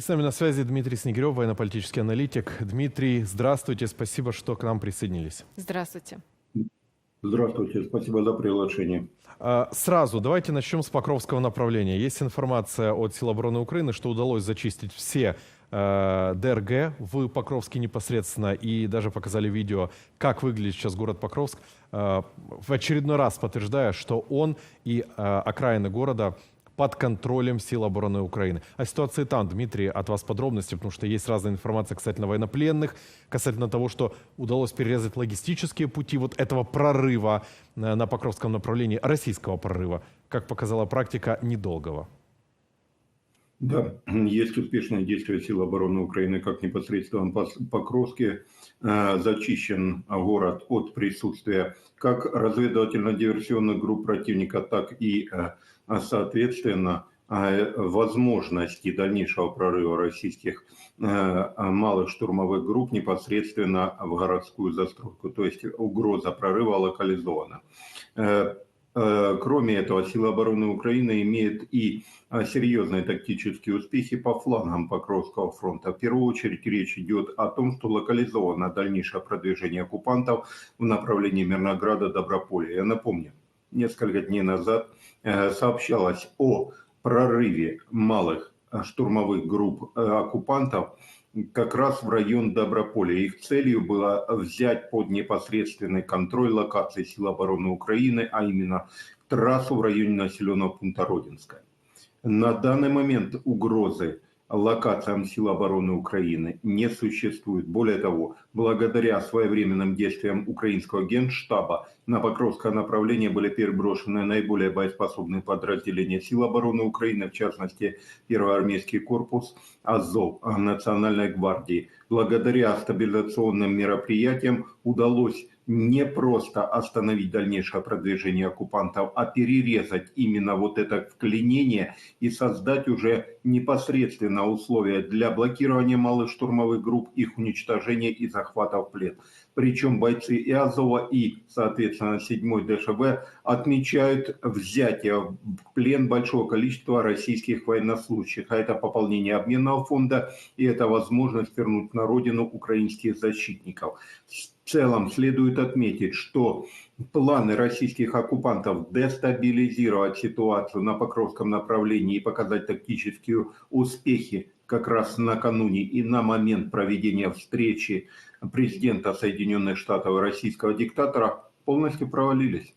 И с нами на связи Дмитрий Снегирев, военно-политический аналитик. Дмитрий, здравствуйте, спасибо, что к нам присоединились. Здравствуйте. Здравствуйте, спасибо за приглашение. А, Сразу давайте начнем с Покровского направления. Есть информация от Сил обороны Украины, что удалось зачистить все э, ДРГ в Покровске непосредственно, и даже показали видео, как выглядит сейчас город Покровск, э, в очередной раз подтверждая, что он и э, окраины города под контролем сил обороны Украины. О ситуации там, Дмитрий, от вас подробности, потому что есть разная информация касательно военнопленных, касательно того, что удалось перерезать логистические пути вот этого прорыва э, на Покровском направлении, российского прорыва, как показала практика, недолгого. Да, есть успешное действие сил обороны Украины, как непосредственно по Покровске. Э, Зачищен город от присутствия как разведывательно-диверсионных групп противника, так и, э, соответственно, э, возможности дальнейшего прорыва российских э, малых штурмовых групп непосредственно в городскую застройку. То есть угроза прорыва локализована. Э, э, Кроме этого, силы обороны Украины имеют и а, серьезные тактические успехи по флангам Покровского фронта. В первую очередь речь идет о том, что локализовано дальнейшее продвижение оккупантов в направлении Мирнограда Доброполя. Я напомню, несколько дней назад сообщалось о прорыве малых э, штурмовых групп э, оккупантов как раз в район Доброполя. Их целью было взять под непосредственный контроль локации сил обороны Украины, а именно трассу в районе населенного пункта Родинская. На данный момент угрозы локациям сил обороны Украины не существует. Более того, благодаря своевременным действиям украинского генштаба на Покровское направление были переброшены наиболее боеспособные подразделения сил обороны Украины, в частности, Первый армейский корпус Азов Национальной гвардии. Благодаря стабилизационным мероприятиям удалось не просто остановить дальнейшее продвижение оккупантов, а перерезать именно вот это вклинение и создать уже непосредственно условия для блокирования малых штурмовых групп, их уничтожения и захвата в плен. Причем бойцы и Азова, и, соответственно, 7 ДШВ отмечают взятие в плен большого количества российских военнослужащих. А это пополнение обменного фонда и это возможность вернуть на родину украинских защитников. Целом следует отметить, что планы российских оккупантов дестабилизировать ситуацию на Покровском направлении и показать тактические успехи как раз накануне и на момент проведения встречи президента Соединенных Штатов и российского диктатора полностью провалились.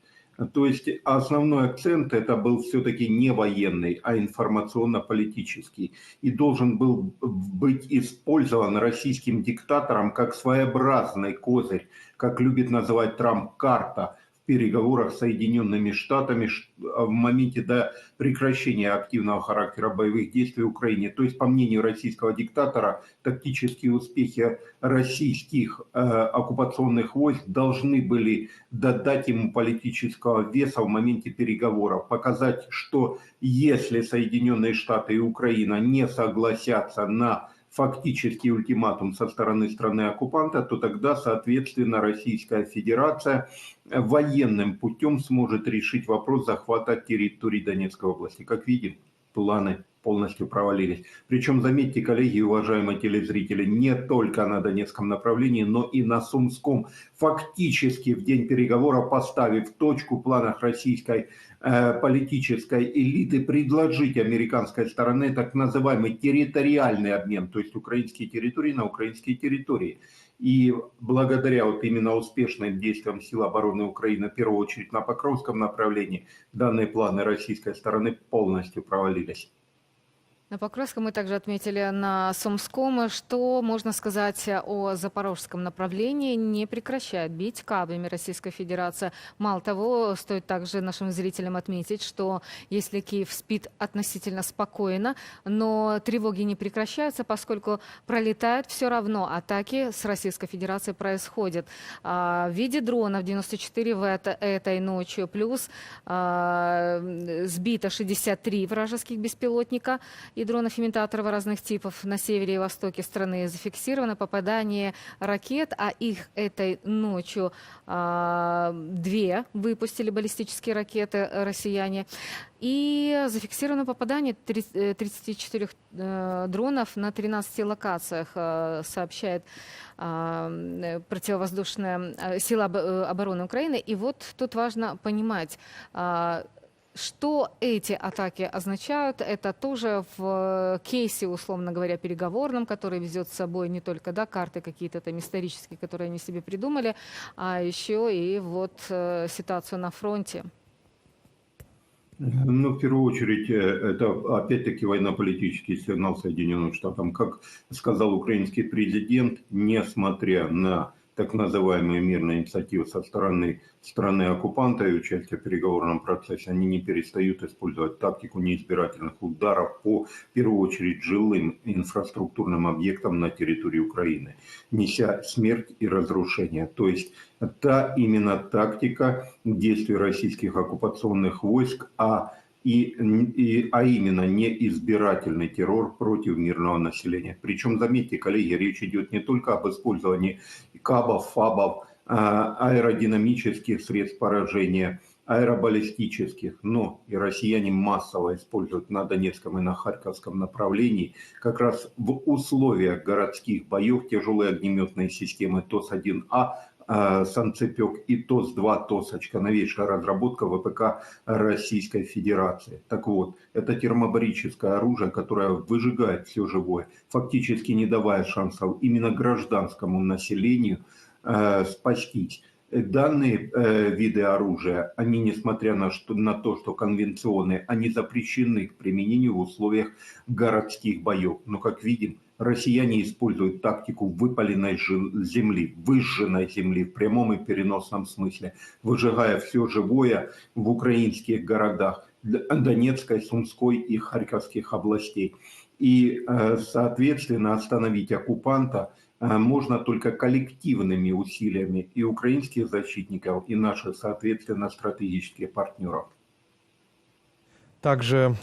То есть основной акцент это был все-таки не военный, а информационно-политический. И должен был быть использован российским диктатором как своеобразный козырь, как любит называть Трамп карта переговорах с Соединенными Штатами в моменте до прекращения активного характера боевых действий в Украине. То есть, по мнению российского диктатора, тактические успехи российских э, оккупационных войск должны были додать ему политического веса в моменте переговоров, показать, что если Соединенные Штаты и Украина не согласятся на фактический ультиматум со стороны страны-оккупанта, то тогда, соответственно, Российская Федерация военным путем сможет решить вопрос захвата территории Донецкой области. Как видим, планы полностью провалились. Причем, заметьте, коллеги уважаемые телезрители, не только на Донецком направлении, но и на Сумском. Фактически в день переговоров поставив точку в планах российской э, политической элиты предложить американской стороне так называемый территориальный обмен, то есть украинские территории на украинские территории. И благодаря вот именно успешным действиям сил обороны Украины, в первую очередь на Покровском направлении, данные планы российской стороны полностью провалились. На Покровском мы также отметили на Сумском. Что можно сказать о запорожском направлении? Не прекращает бить каблями Российская Федерация. Мало того, стоит также нашим зрителям отметить, что если Киев спит относительно спокойно, но тревоги не прекращаются, поскольку пролетают все равно атаки с Российской Федерацией происходят. А, В виде дронов 94 в это, этой ночью, плюс а, сбито 63 вражеских беспилотника и дронов-имитаторов разных типов на севере и востоке страны. Зафиксировано попадание ракет, а их этой ночью а, две выпустили баллистические ракеты россияне. И зафиксировано попадание 30 34 э, дронов на 13 локациях, э, сообщает а, э, противовоздушная э, сила об- э, обороны Украины. И вот тут важно понимать, а, что эти атаки означают, это тоже в кейсе, условно говоря, переговорном, который везет с собой не только да, карты какие-то там исторические, которые они себе придумали, а еще и вот э, ситуацию на фронте. Ну, в первую очередь, э, это опять-таки военно-политический сигнал Соединенным Штатам. Как сказал украинский президент, несмотря на так называемые мирные инициативы со стороны страны-оккупанта и участие в переговорном процессе, они не перестают использовать тактику неизбирательных ударов по, в первую очередь, жилым инфраструктурным объектам на территории Украины, неся смерть и разрушение. То есть та именно тактика действий российских оккупационных войск, а и, и, а именно неизбирательный террор против мирного населения. Причем, заметьте, коллеги, речь идет не только об использовании кабов, фабов, а, аэродинамических средств поражения, аэробаллистических, но и россияне массово используют на Донецком и на Харьковском направлении как раз в условиях городских боев тяжелые огнеметные системы ТОС-1А, э, Санцепек и ТОС-2 ТОСочка, новейшая разработка ВПК Российской Федерации. Так вот, это термобарическое оружие, которое выжигает все живое, фактически не давая шансов именно гражданскому населению э, спастись. Данные э, виды оружия, они, несмотря на, что, на то, что конвенционные, они запрещены к применению в условиях городских боев. Но, как видим, россияне используют тактику выпаленной земли, выжженной земли в прямом и переносном смысле, выжигая все живое в украинских городах Донецкой, Сумской и Харьковских областей. И, э, соответственно, остановить оккупанта э, можно только коллективными усилиями и украинских защитников, и наших, соответственно, стратегических партнеров. Также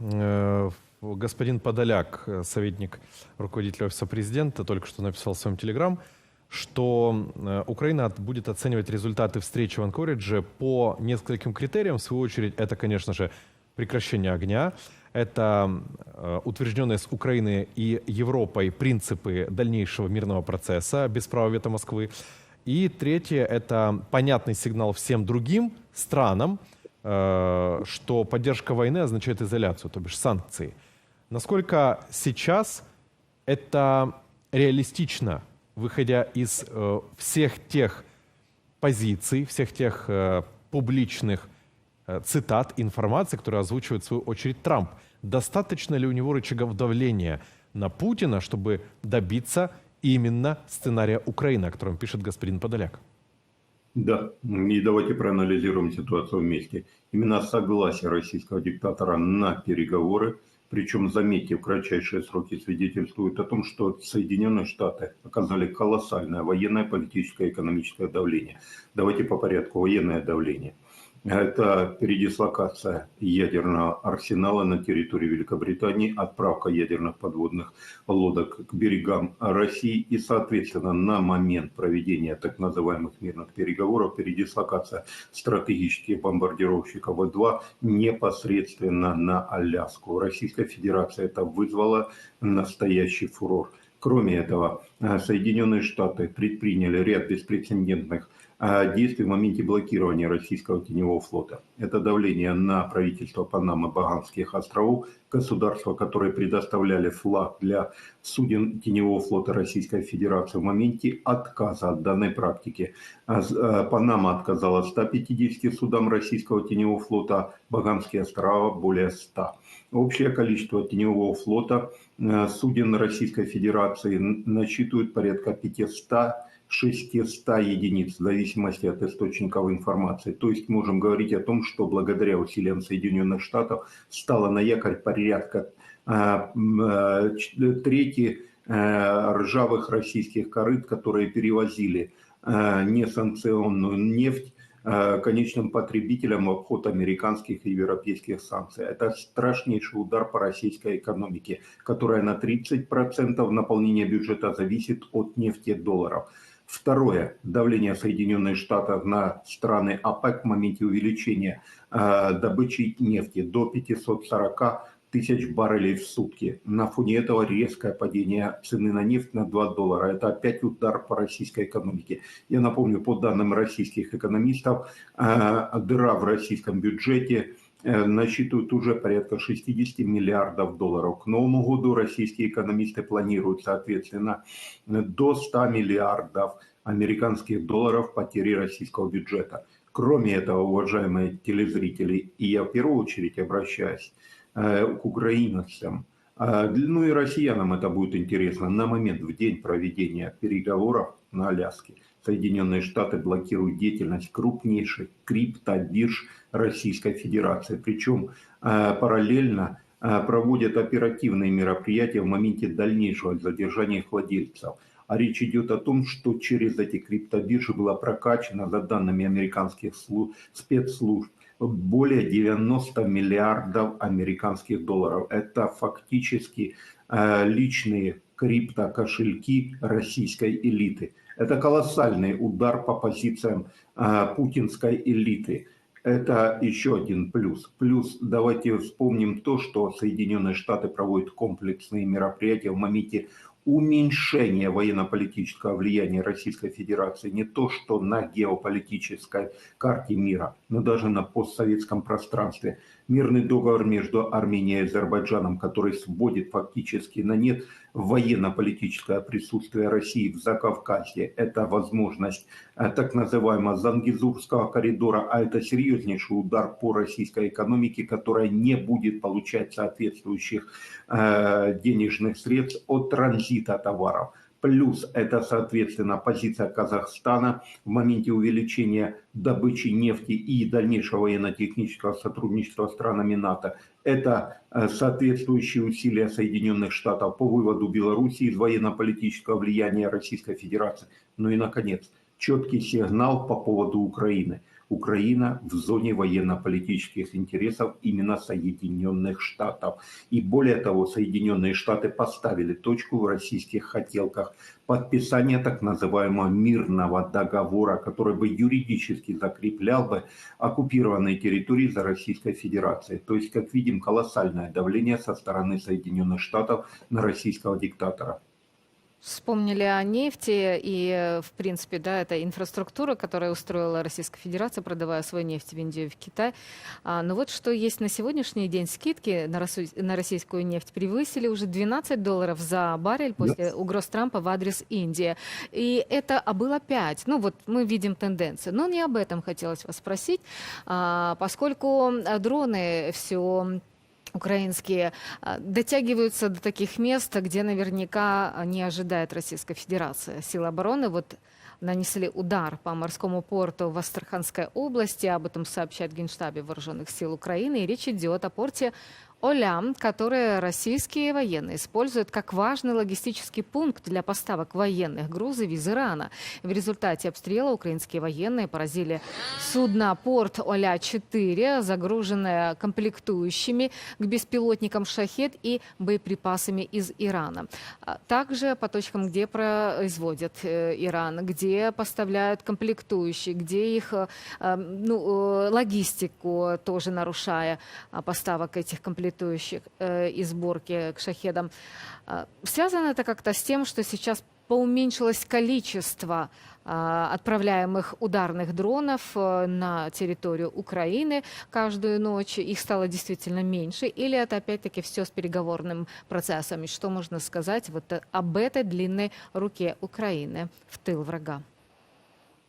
э, господин Подоляк, э, советник руководителя Офиса Президента, только что написал в своем телеграм, что э, Украина будет оценивать результаты встречи в Анкоридже по нескольким критериям. В свою очередь, это, конечно же, прекращение огня, это э, утвержденные с Украиной и Европой принципы дальнейшего мирного процесса без права вето Москвы. И третье – это понятный сигнал всем другим странам, что поддержка войны означает изоляцию, то бишь санкции. Насколько сейчас это реалистично, выходя из э, всех тех позиций, всех тех э, публичных э, цитат, информации, которые озвучивает в свою очередь Трамп. Достаточно ли у него рычагов давления на Путина, чтобы добиться именно сценария Украины, о котором пишет господин Подоляк? Да, и давайте проанализируем ситуацию вместе. Именно согласие российского диктатора на переговоры, причем, заметьте, в кратчайшие сроки свидетельствует о том, что Соединенные Штаты оказали колоссальное военное, политическое, экономическое давление. Давайте по порядку. Военное давление. Это передислокация ядерного арсенала на территории Великобритании, отправка ядерных подводных лодок к берегам России и, соответственно, на момент проведения так называемых мирных переговоров передислокация стратегических бомбардировщиков В-2 непосредственно на Аляску. Российская Федерация это вызвала настоящий фурор. Кроме этого, э, Соединенные Штаты предприняли ряд беспрецедентных действий в моменте блокирования российского теневого флота. Это давление на правительство Панамы, Багамских островов, государства, которые предоставляли флаг для суден теневого флота Российской Федерации в моменте отказа от данной практики. А э, Панама отказала 150 судам российского теневого флота, Багамские острова более 100. Общее количество теневого флота э, суден Российской Федерации насчитывает порядка 500 600 единиц в зависимости от источников информации. То есть можем говорить о том, что благодаря усилиям Соединенных Штатов стало на якорь порядка а, а, трети а, ржавых российских корыт, которые перевозили несанкционную нефть конечным потребителям в обход американских и европейских санкций. Это страшнейший удар по российской экономике, которая на 30% наполнения бюджета зависит от нефти долларов. Второе. Давление Соединенных Штатов на страны ОПЕК в моменте увеличения э, добычи нефти до 540 тысяч баррелей в сутки. На фоне этого резкое падение цены на нефть на 2 доллара. Это опять удар по российской экономике. Я напомню, по данным российских экономистов, э, дыра в российском бюджете насчитывает уже порядка 60 миллиардов долларов. К Новому году российские экономисты планируют, соответственно, до 100 миллиардов американских долларов потери российского бюджета. Кроме этого, уважаемые телезрители, и я в первую очередь обращаюсь к украинцам. Ну и россиянам это будет интересно. На момент, в день проведения переговоров на Аляске, Соединенные Штаты блокируют деятельность крупнейших криптобирж Российской Федерации. Причем э, параллельно э, проводят оперативные мероприятия в моменте дальнейшего задержания их владельцев. А речь идет о том, что через эти криптобиржи была прокачана, за данными американских спецслужб, более 90 миллиардов американских долларов. Это фактически э, личные криптокошельки российской элиты. Это колоссальный удар по позициям э, путинской элиты. Это еще один плюс. Плюс давайте вспомним то, что Соединенные Штаты проводят комплексные мероприятия в моменте уменьшение военно-политического влияния Российской Федерации не то что на геополитической карте мира, но даже на постсоветском пространстве. Мирный договор между Арменией и Азербайджаном, который сводит фактически на нет военно-политическое присутствие России в Закавказье, это возможность э, так называемого Зангизурского коридора, а это серьезнейший удар по российской экономике, которая не будет получать соответствующих э, денежных средств от транзита товаров. Плюс это, соответственно, позиция Казахстана в моменте увеличения добычи нефти и дальнейшего военно-технического сотрудничества с странами НАТО. Это э, соответствующие усилия Соединенных Штатов по выводу Беларуси из военно-политического влияния Российской Федерации. Ну и, наконец, четкий сигнал по поводу Украины – Украина в зоне военно-политических интересов именно Соединенных Штатов. И более того, Соединенные Штаты поставили точку в российских хотелках подписания так называемого мирного договора, который бы юридически закреплял бы оккупированные территории за Российской Федерацией. То есть, как видим, колоссальное давление со стороны Соединенных Штатов на российского диктатора. Вспомнили о нефти и, в принципе, да, это инфраструктура, которая устроила Российская Федерация, продавая свою нефть в Индию и в Китай. А, но вот что есть на сегодняшний день скидки на, росу- на российскую нефть превысили уже 12 долларов за баррель после угроз Трампа в адрес Индии. И это а было 5. Ну вот мы видим тенденцию. Но не об этом хотелось вас спросить, а, поскольку дроны все украинские а, дотягиваются до таких мест, где наверняка не ожидает Российская Федерация. Силы обороны вот нанесли удар по морскому порту в Астраханской области. Об этом сообщает Генштабе Вооруженных сил Украины. И речь идет о порте Олям, которые российские военные используют как важный логистический пункт для поставок военных грузов из Ирана. В результате обстрела украинские военные поразили судно порт Оля-4, загруженное комплектующими к беспилотникам «Шахет» и боеприпасами из Ирана. А также по точкам, где производят э, Иран, где поставляют комплектующие, где их э, ну, э, логистику тоже нарушая поставок этих комплектующих комплектующих э, и сборки к шахедам. Э, связано это как-то с тем, что сейчас поуменьшилось количество э, отправляемых ударных дронов э, на территорию Украины каждую ночь. Их стало действительно меньше. Или это опять-таки все с переговорным процессом? И что можно сказать вот об этой длинной руке Украины в тыл врага?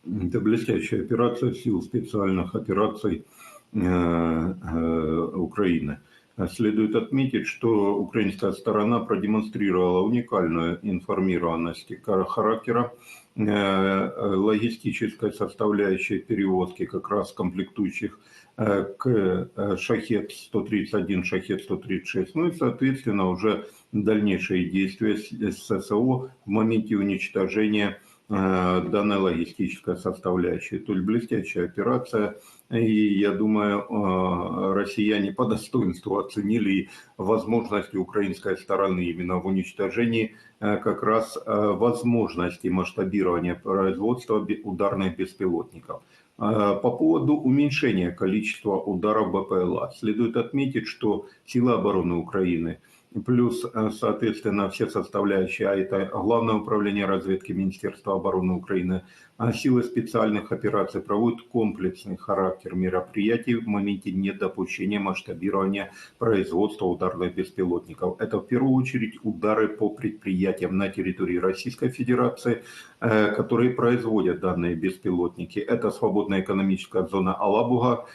Это блестящая операция сил специальных операций э, э, Украины. Следует отметить, что украинская сторона продемонстрировала уникальную информированность характера э, логистической составляющей перевозки как раз комплектующих э, к э, Шахет-131, Шахет-136, ну и, соответственно, уже дальнейшие действия с ССО в моменте уничтожения э, данная логистическая составляющая. То есть блестящая операция. И я думаю, э, россияне по достоинству оценили возможности украинской стороны именно в уничтожении э, как раз э, возможности масштабирования производства ударных беспилотников. Э, По поводу уменьшения количества ударов БПЛА. Следует отметить, что силы обороны Украины плюс, э, соответственно, все составляющие, а это Главное управление разведки Министерства обороны Украины, а силы специальных операций проводят комплексный характер мероприятий в моменте недопущения масштабирования производства ударных беспилотников. Это в первую очередь удары по предприятиям на территории Российской Федерации, которые производят данные беспилотники. Это свободная экономическая зона Алабуга,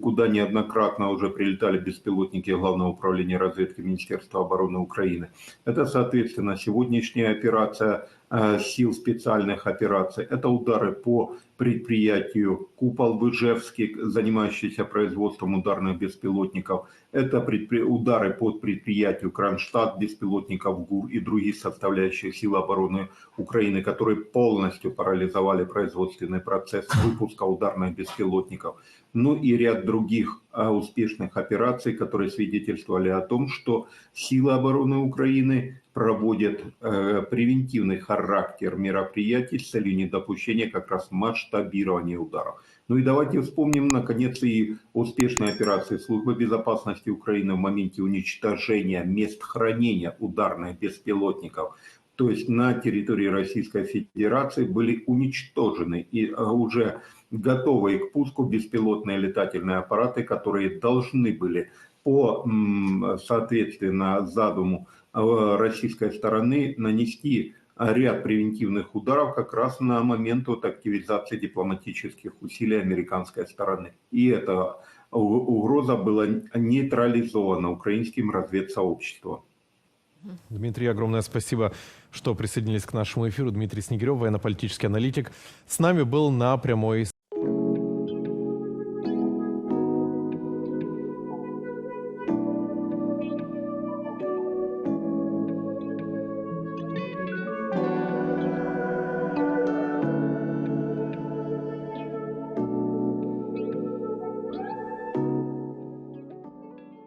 куда неоднократно уже прилетали беспилотники Главного управления разведки Министерства обороны Украины. Это, соответственно, сегодняшняя операция э, сил специальных операций. Это удары по предприятию Купол в Ижевске, занимающийся производством ударных беспилотников. Это удары по предприятию Кронштадт, беспилотников ГУР и других составляющих сил обороны Украины, которые полностью парализовали производственный процесс выпуска ударных беспилотников. Ну и ряд других а, успешных операций, которые свидетельствовали о том, что силы обороны Украины проводят э, превентивный характер мероприятий с целью недопущения как раз масштабирования ударов. Ну и давайте вспомним, наконец, и успешные операции Службы безопасности Украины в моменте уничтожения мест хранения ударных беспилотников. То есть на территории Российской Федерации были уничтожены и э, уже готовые к пуску беспилотные летательные аппараты, которые должны были по, соответственно, задуму э, российской стороны нанести ряд превентивных ударов как раз на момент вот активизации дипломатических усилий американской стороны. И эта угроза была нейтрализована украинским разведсообществом. Дмитрий, огромное спасибо, что присоединились к нашему эфиру. Дмитрий Снегирев, военно-политический аналитик, с нами был на прямой